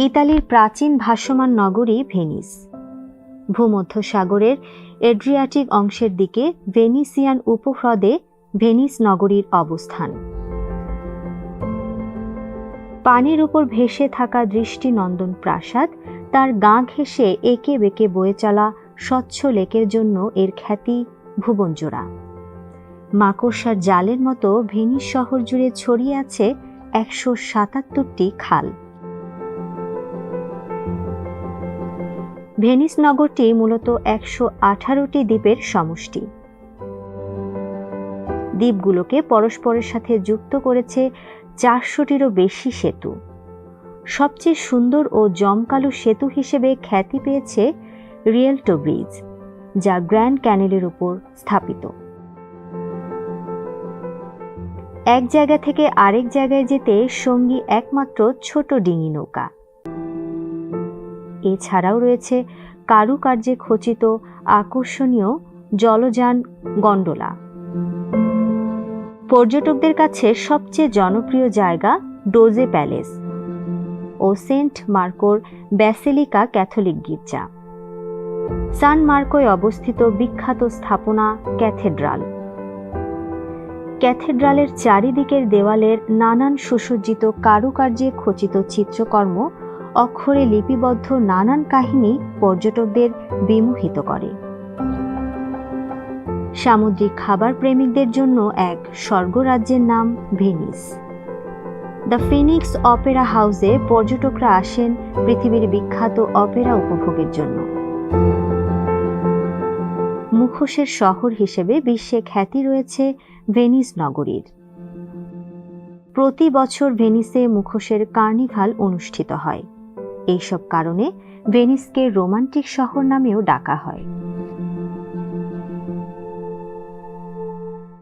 ইতালির প্রাচীন ভাসমান নগরী ভেনিস। ভূমধ্যসাগরের এড্রিয়াটিক অংশের দিকে ভেনিসিয়ান উপহ্রদে ভেনিস নগরীর অবস্থান। পানির উপর ভেসে থাকা দৃষ্টিনন্দন প্রাসাদ তার গা ঘেঁষে একে বেঁকে বয়ে চলা স্বচ্ছ লেকের জন্য এর খ্যাতি ভুবনজোড়া। মাকড়সার জালের মতো ভেনিস শহর জুড়ে ছড়িয়ে আছে একশো সাতাত্তরটি খাল। ভেনিস নগরটি মূলত একশো আঠারোটি দ্বীপের সমষ্টি। দ্বীপগুলোকে পরস্পরের সাথে যুক্ত করেছে চারশোটিরও বেশি সেতু। সবচেয়ে সুন্দর ও জমকালো সেতু হিসেবে খ্যাতি পেয়েছে রিয়েলটো ব্রিজ, যা গ্র্যান্ড ক্যানেলের উপর স্থাপিত। এক জায়গা থেকে আরেক জায়গায় যেতে সঙ্গী একমাত্র ছোট ডিঙি নৌকা। এছাড়াও রয়েছে কারুকার্যে খচিত আকর্ষণীয় জলযান গন্ডোলা। পর্যটকদের কাছে সবচেয়ে জনপ্রিয় জায়গা ডোজে প্যালেস ও সেন্ট মার্কোর ব্যাসেলিকা ক্যাথলিক গির্জা। সান মার্কোয় অবস্থিত বিখ্যাত স্থাপনা ক্যাথেড্রাল। ক্যাথেড্রালের চারিদিকের দেওয়ালের নানান সুসজ্জিত কারুকার্যে খচিত চিত্রকর্ম অক্ষরে লিপিবদ্ধ নানান কাহিনী পর্যটকদের বিমোহিত করে। সামুদ্রিক খাবার প্রেমিকদের জন্য এক স্বর্গরাজ্যের নাম ভেনিস। দ্য ফিনিক্স অপেরা হাউসে পর্যটকরা আসেন পৃথিবীর বিখ্যাত অপেরা উপভোগের জন্য। মুখোশের শহর হিসেবে বিশ্বে খ্যাতি রয়েছে ভেনিস নগরীর। প্রতি বছর ভেনিসে মুখোশের কার্নিভাল অনুষ্ঠিত হয়। এইসব কারণে ভেনিসকে রোমান্টিক শহর নামেও ডাকা হয়।